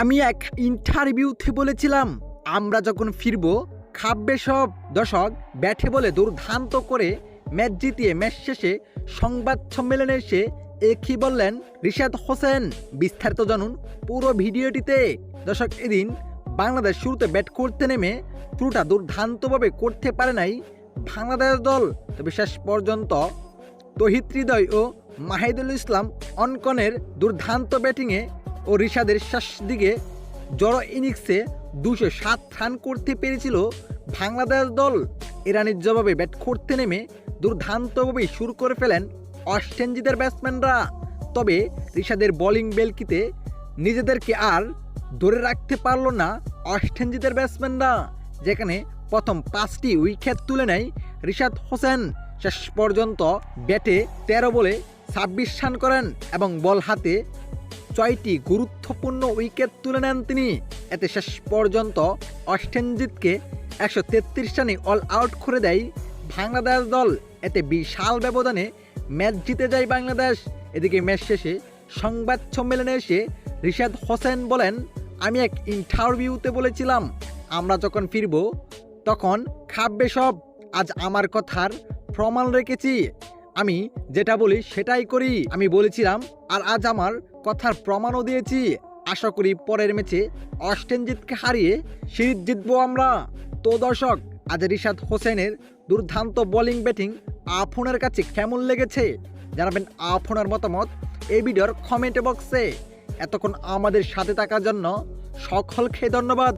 আমি এক ইন্টারভিউতে বলেছিলাম, আমরা যখন ফিরবো খাব্বে সব দর্শক ব্যাটে বলে দুর্দান্ত করে ম্যাচ জিতিয়ে ম্যাচ শেষে সংবাদ সম্মেলনে এসে একই বললেন রিশাদ হোসেন। বিস্তারিত জানুন পুরো ভিডিওটিতে। দর্শক, এদিন বাংলাদেশ শুরুতে ব্যাট করতে নেমে পুরোটা দুর্দান্তভাবে করতে পারে নাই বাংলাদেশ দল। তবে শেষ পর্যন্ত তহিদ হৃদয় ও মাহিদুল ইসলাম অনকনের দুর্দান্ত ব্যাটিংয়ে ও রিশাদের শেষ দিকে জড়ো ইনিংসে দুশো সাত রান করতে পেরেছিল বাংলাদেশ দল। ইরানের জবাবে ব্যাট করতে নেমে দুর্দান্তভাবে শুরু করে ফেলেন অস্ট্রেঞ্জিদের ব্যাটসম্যানরা। তবে রিশাদের বোলিং বেলকিতে নিজেদেরকে আর ধরে রাখতে পারল না অস্ট্রেঞ্জিদের ব্যাটসম্যানরা। যেখানে প্রথম পাঁচটি উইকেট তুলে নেয় রিশাদ হোসেন। শেষ পর্যন্ত ব্যাটে তেরো বলে ছাব্বিশ রান করেন এবং বল হাতে ছয়টি গুরুত্বপূর্ণ উইকেট তুলে নেন তিনি। এতে শেষ পর্যন্ত অস্টেনজিৎকে একশো তেত্রিশ রানে অল আউট করে দেয় বাংলাদেশ দল। এতে বিশাল ব্যবধানে ম্যাচ জিতে যায় বাংলাদেশ। এদিকে ম্যাচ শেষে সংবাদ সম্মেলনে এসে রিশাদ হোসেন বলেন, আমি এক ইন্টারভিউতে বলেছিলাম, আমরা যখন ফিরব তখন খাববে সব। আজ আমার কথার প্রমাণ রেখেছি। আমি যেটা বলি সেটাই করি। আমি বলেছিলাম, আর আজ আমার কথার প্রমাণও দিয়েছি। আশা করি পরের ম্যাচে অস্টেনজিৎকে হারিয়ে সিরিজ জিতবো আমরা। তো দর্শক, আজ রিশাদ হোসেনের দুর্দান্ত বোলিং ব্যাটিং আফনের কাছে কেমন লেগেছে? জানাবেন আফনের মতামত এই ভিডিওর কমেন্ট বক্সে। এতক্ষণ আমাদের সাথে থাকার জন্য সকলকে ধন্যবাদ।